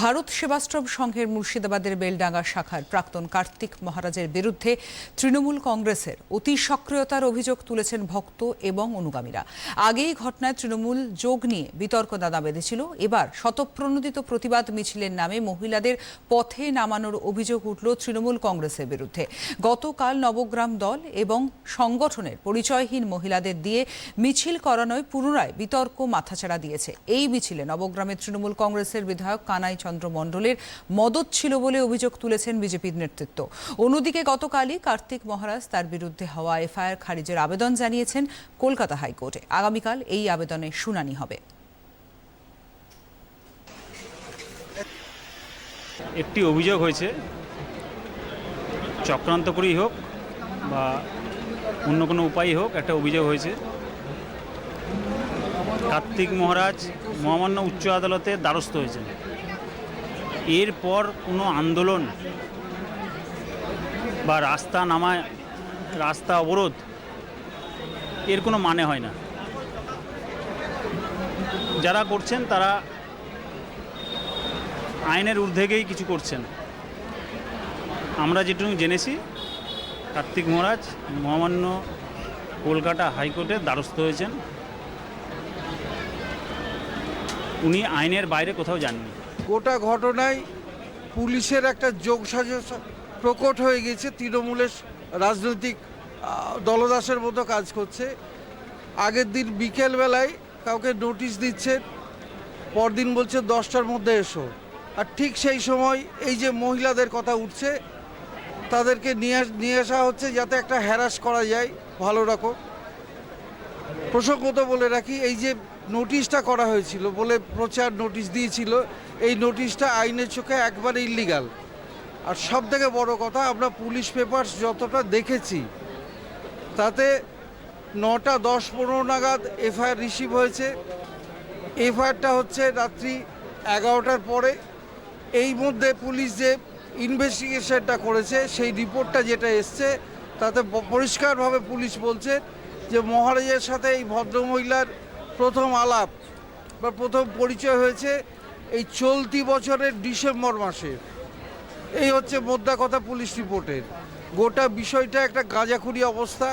ভারত সেবাশ্রম সংঘের মুর্শিদাবাদের বেলডাঙ্গা শাখার প্রাক্তন কার্তিক মহারাজের বিরুদ্ধে তৃণমূল কংগ্রেসের অতি সক্রিয়তার অভিযোগ তুলেছেন ভক্ত এবং অনুগামীরা। আগেই ঘটনায় তৃণমূল যোগ নিয়ে বিতর্ক দাদা বেঁধেছিল। এবার শতপ্রণোদিত প্রতিবাদ মিছিলের নামে মহিলাদের পথে নামানোর অভিযোগ উঠল তৃণমূল কংগ্রেসের বিরুদ্ধে। গতকাল নবগ্রাম দল এবং সংগঠনের পরিচয়হীন মহিলাদের দিয়ে মিছিল করানোয় পুনরায় বিতর্ক মাথাচাড়া দিয়েছে। এই মিছিলে নবগ্রামের তৃণমূল কংগ্রেসের বিধায়ক কানাই চন্দ্র মণ্ডলের মদত ছিল বলে অভিযোগ তুলেছেন বিজেপির নেতৃত্ব। অন্যদিকে গতকালই কার্তিক মহারাজ তার বিরুদ্ধে হওয়া এফআইআর খারিজের আবেদন জানিয়েছেন কলকাতা হাইকোর্টে। আগামীকাল এই আবেদনের শুনানি হবে। একটি অভিযোগ হয়েছে চক্রান্ত করেই হোক বা অন্য কোনো উপায়ই হোক, একটা অভিযোগ হয়েছে। কার্তিক মহারাজ মহামান্য উচ্চ আদালতে দ্বারস্থ হয়েছেন। এরপর কোনো আন্দোলন বা রাস্তা নামায়, রাস্তা অবরোধ, এর কোনো মানে হয় না। যারা করছেন তারা আইনের ঊর্ধ্বে গিয়েই কিছু করছেন। আমরা যেটুকু জেনেছি, কার্তিক মহারাজ মহামান্য কলকাতা হাইকোর্টের দ্বারস্থ হয়েছেন। উনি আইনের বাইরে কোথাও যাননি। গোটা ঘটনায় পুলিশের একটা যোগসাজশ প্রকট হয়ে গেছে তৃণমূলের রাজনৈতিক দলদাসের মতো কাজ করছে। আগের দিন বিকেলবেলায় কাউকে নোটিশ দিচ্ছে পরদিন বলছে দশটার মধ্যে এসো। আর ঠিক সেই সময় এই যে মহিলাদের কথা উঠছে, তাদেরকে নিয়ে নিয়ে আসা হচ্ছে যাতে একটা হ্যারাস করা যায় ভালো রকম। প্রসঙ্গত বলে রাখি, এই যে নোটিশটা করা হয়েছিল বলে প্রচার নোটিশ দিয়েছিল, এই নোটিশটা আইনের চোখে একবারে ইলিগাল আর সব থেকে বড় কথা, আমরা পুলিশ পেপারস যতটা দেখেছি, তাতে নটা দশ পনেরো নাগাদ এফআইআর রিসিভ হয়েছে। এফআইআরটা হচ্ছে রাত্রি এগারোটার পরে। এই মধ্যে পুলিশ যে ইনভেস্টিগেশনটা করেছে, সেই রিপোর্টটা যেটা এসছে, তাতে পরিষ্কারভাবে পুলিশ বলছে যে মহারাজের সাথে এই ভদ্রমহিলার প্রথম আলাপ বা প্রথম পরিচয় হয়েছে এই চলতি বছরের ডিসেম্বর মাসে। এই হচ্ছে মোদ্দা কথা পুলিশ রিপোর্টের। গোটা বিষয়টা একটা গাঁজাখুরি অবস্থা।